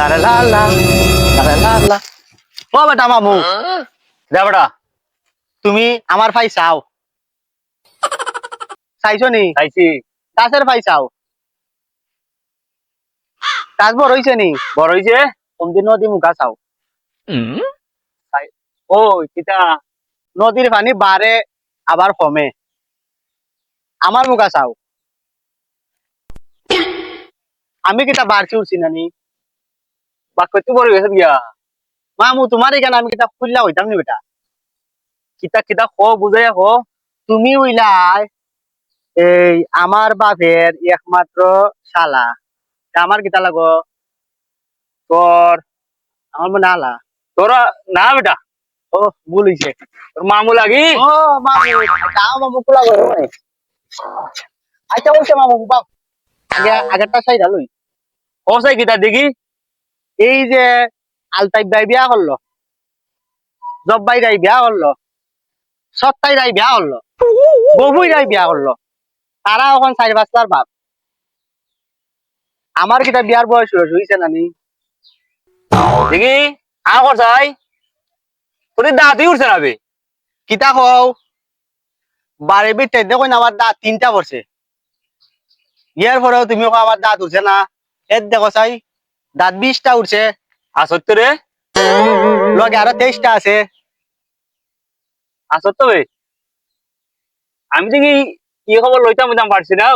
লা লা লা লা লা লা লা ও বেটা মামু যা বেটা তুমি আমার ভাই চাও। চাইছো নি? চাইছি। কাছের ভাই চাও। কাজ বড় হইছে নি? বড় হইছে? কোনদিন নদী মুখা চাও। ও কিতা? নদীর পানি বাড়ে আবার কমে। আমার মুখা চাও। আমি কিতা বাড়ছি উঠছি নানি? বাক্য তুই বড় গেছে গিয়া মামু তোমার এখানে আমি কিতা খুললা হইতাম নি বেটা? কিতা কিতা খ বুঝাই খ তুমি উইলাই এই আমার বাপের একমাত্র শালা। আমার কিতা লাগো তোর আমার মনে আলা তোরা না বেটা। ও ভুল হইছে তোর মামু লাগি? ও মামু। তাও মামু কুলা গো আচ্ছা বলছে মামু বাপ। আগে আগেরটা সাইডা লই ও সাই কিতা দেখি? এই যে আলতাই ভাই বিয়া করল, জব্বাই রাই বিয়া করল, সত্তাই রাই বিয়া করল গভুই রাই বিয়া করল, তারা এখন চারি পাঁচটার বাপ। আমার কিটা বিয়ার বয়স হয়েছে নানি দেখি আ কর চাই তোর দাঁতই উঠছে না বে? কিতা কও? বারে বিটে দেখো না, আমার দাঁত তিনটা পড়ছে। ইয়ার পরেও তুমি আমার দাঁত উঠছে না। এর দেখো চাই। দাঁত বিশটা উঠছে। আসত রে লগে আরও তেইশটা আছে। আসত তো বে আমি দেখি কি খবর লইতাম বুঝতাম পারছি না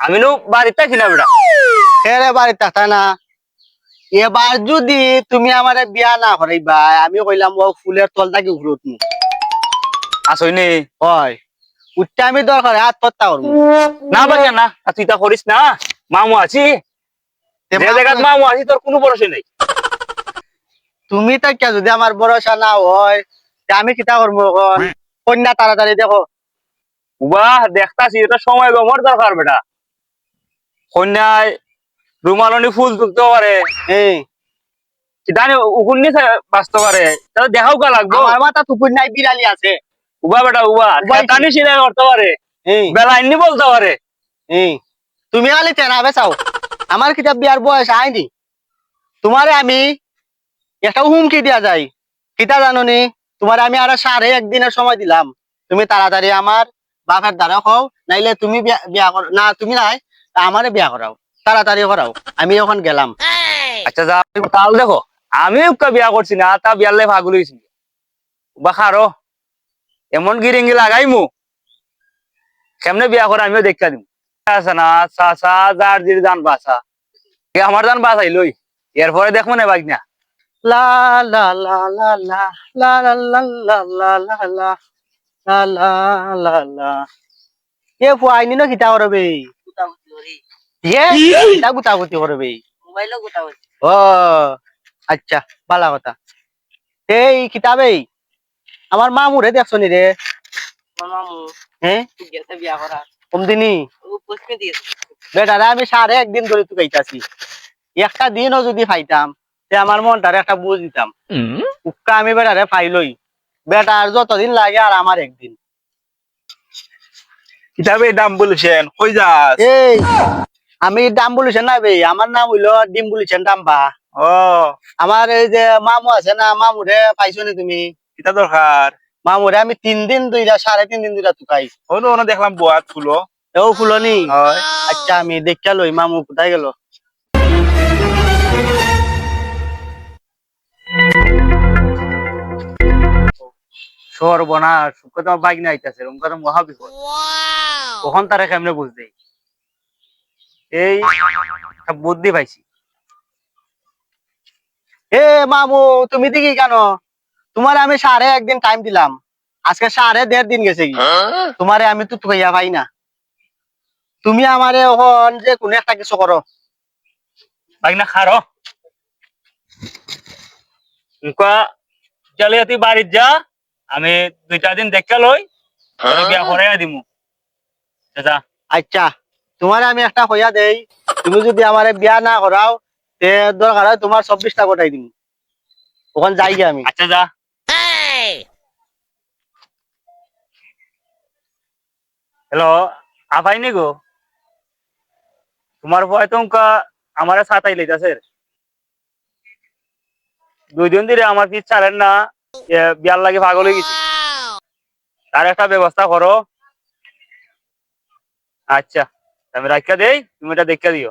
আমি নো বাড়িতে আছি না বেটা। খেরে বাড়ি থাকতা না। এবার যদি তুমি আমার বিয়া না করাইবা আমি কইলাম ও ফুলের তল থাকি উঠত আসই নে হয় উঠতে আমি দরকার আত্মহত্যা করব না বাজা না আর তুই তা করিস না। মামু আছি। তে যে জায়গাত মামু আছি তোর কোনো ভরসা নেই। তুমি তো কে যদি আমার ভরসা না হয় আমি কিতা করব কন্যা তাড়াতাড়ি দেখো। বাহ দেখতাছি এটা সময় গমর দরকার বেটা। কন্যায় রুমালনি ফুল তুলতে পারে। বাঁচতে তাহলে দেখাও কা লাগবো। আমার মাথা তুকুর নাই বিড়ালি আছে। উবা বেটা উবা। সিলাই করতে পারে। বলতে পারে। তুমি খালি তেনাবে চাও আমার কিতাব বিয়ার বয়স আইনি তোমারে আমি একটা হুমকি দিয়া যায়। কিতা জাননি তোমার আমি আর সাড়ে একদিনের সময় দিলাম। তুমি তাড়াতাড়ি আমার বাপের দ্বারা হও নাইলে তুমি বিয়া কর না তুমি নাই আমারে বিয়া করাও তাড়াতাড়ি করাও আমি এখন গেলাম। আচ্ছা যা তাহলে দেখো। আমি উকা বিয়া করছি না তা বিয়ার লাই ভাগুল হয়েছি বা খারো এমন গিরিঙ্গি লাগাই মু কেমনে বিয়া করে আমিও দেখা দিম। আছে না চাচা যার জির জান বাসা এ আমার জান বাসাই লই এরপরে দেখব না বাগ না লা লা লা লা লা লা লা লা লা লা লা লা লা লা লা লা এ ফুয়াইনি ন কিতা করবে ইয়ে কিতা গুতাগুতি করবে ও আচ্ছা ভালো কথা এই কিতাবে আমার মামুরে দেখছ নি রে হ্যাঁ কমদিনি বেটারে আমি সাড়ে একদিন ধরে তুই একটা দিনও যদি পাইতাম তে আমার মনটারে একটা বুঝ দিতাম। উক্কা আমি বেটারে পাইলই বেটার যতদিন লাগে আর আমার একদিন। কিতাবে দাম বলেছেন কই যাস? এই আমি দাম বলিছেন না বে আমার নাম হইল ডিম বলিছেন দাম্বা ও। আমার এই যে মামু আছে না মামুরে পাইছো নি তুমি? কিতা দরকার? মামুরে আমি তিন দিন দুইটা সাড়ে তিন দিন দুইটা তুকাই হলো না দেখলাম বোয়াত ফুলো। এও ফুলো নি? আচ্ছা আমি দেখা লই মামু কোথায় গেল? সর্বনাশ তোমার বাইক না আইতাছে ওমকা তো মহাবিপদ কখন তারা কেমনে বুঝতে এই বুদ্ধি পাইছি। এ মামু তুমি দেখি কেন? তোমার আমি সাড়ে একদিন টাইম দিলাম। আজকে সাড়ে দেড় দিন গেছে কি? তোমারে আমি তো তুকাইয়া পাই না। তুমি আমারে এখন যে কোনো একটা কিছু করো। না খারো। উনকা চলে তুই বাড়ির যা আমি দুই চার দিন দেখা লই তোরে বিয়া করে দিমু। যা আচ্ছা তোমারে আমি একটা হইয়া দেই তুমি যদি আমারে বিয়া না করাও তে দরকার হয় তোমার চব্বিশটা গোটাই দিম। ওখানে যাই আমি। আচ্ছা যা। হ্যালো আফাই নি গো। তোমার ভয় তো আমার সাতাই লইতাছে। দুই দিন ধরে আমার পিছ ছাড়েন না বিয়ার লাগে পাগল হয়ে গেছে। তার একটা ব্যবস্থা করো। আচ্ছা আমি রাখিয়া দেই, তুমি এটা দেখিয়া দিও।